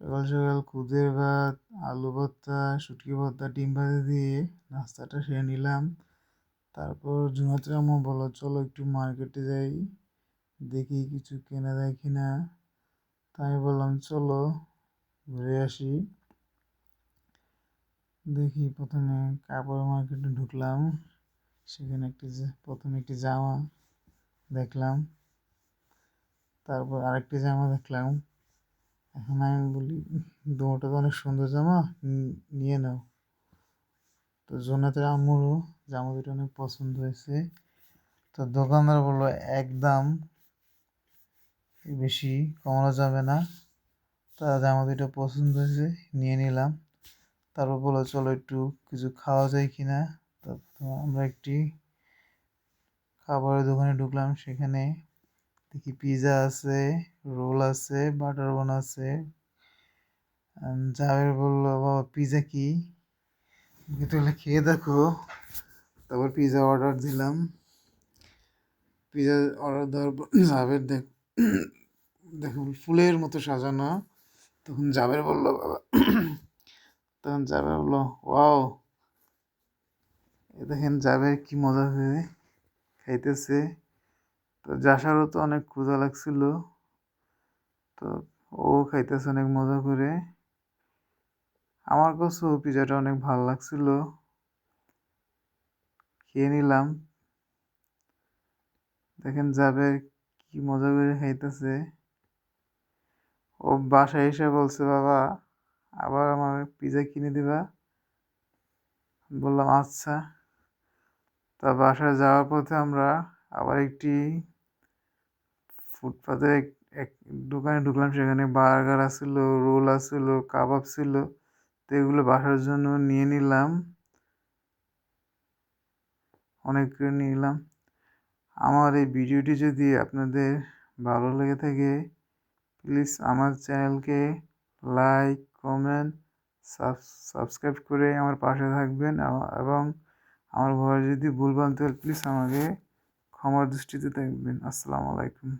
সকাল সকাল খুদের ভাত, আলু ভর্তা, শুটকি ভর্তা, ডিম ভাজি দিয়ে নাস্তাটা সেরে নিলাম। তারপর জুনাত আম্মু বলো চলো একটু মার্কেটে যাই, দেখি কিছু কেনা যায় কি না তাই বললাম, চলো, ঘুরে আসি। দেখি প্রথমে কাপড় মার্কেটে ঢুকলাম, সেখানে একটি প্রথমে একটি জামা দেখলাম, তারপর আরেকটি জামা দেখলাম। এখন আমি বলি দুটো তো অনেক সুন্দর জামা নিয়ে নাও। তো জোনাতের আম্মুরও জামা দুটো অনেক পছন্দ হয়েছে। তো দোকানদার বলল একদম বেশি কমানো যাবে না। তা জামা দুটো পছন্দ হয়েছে, নিয়ে নিলাম। তারপর বলল, চলো একটু কিছু খাওয়া যায় কি না আমরা একটি খাবারের দোকানে ঢুকলাম, সেখানে দেখি পিৎজা আছে রোল আছে বাটার বান আছে। জাবের বলল, বাবা পিৎজা কি? তাহলে খেয়ে দেখো। তারপর পিৎজা অর্ডার দিলাম। পিৎজা অর্ডার দেওয়ার পর জাবের দেখ দেখুন ফুলের মতো সাজানো। তখন জাবের বলল, বাবা, তখন জাবের বলল, ওয়াও। এ দেখেন জাবের কি মজা করে খাইতেছে। তো জাসারও তো অনেক ক্ষুধা লাগছিল। তো ও খাইতেছে অনেক মজা করে। আমার কাছেও পিজাটা অনেক ভালো লাগছিল। খেয়ে নিলাম। দেখেন যাবে কি মজা করে খাইতেছে। ও বাসায় এসে বলছে, বাবা, আবার আমার পিজা কিনে দিবা? বললাম আচ্ছা। তা বাসায় যাওয়ার পথে আমরা আবার একটি ফুটপাতে এক দোকানে ঢুকলাম, সেখানে বার্গার আসছিল রোল আসছিল কাবাব ছিল। তো এগুলো বাসার জন্য নিয়ে নিলাম। অনেক নিলাম। আমার এই ভিডিওটি যদি আপনাদের ভালো লেগে থাকে প্লিজ আমার চ্যানেলকে লাইক কমেন্ট সাবস্ক্রাইব করে আমার পাশে থাকবেন। এবং আমার ভয় যদি ভুল বানতে প্লিজ আমাকে ক্ষমার দৃষ্টিতে দেখবেন। আসসালামু আলাইকুম।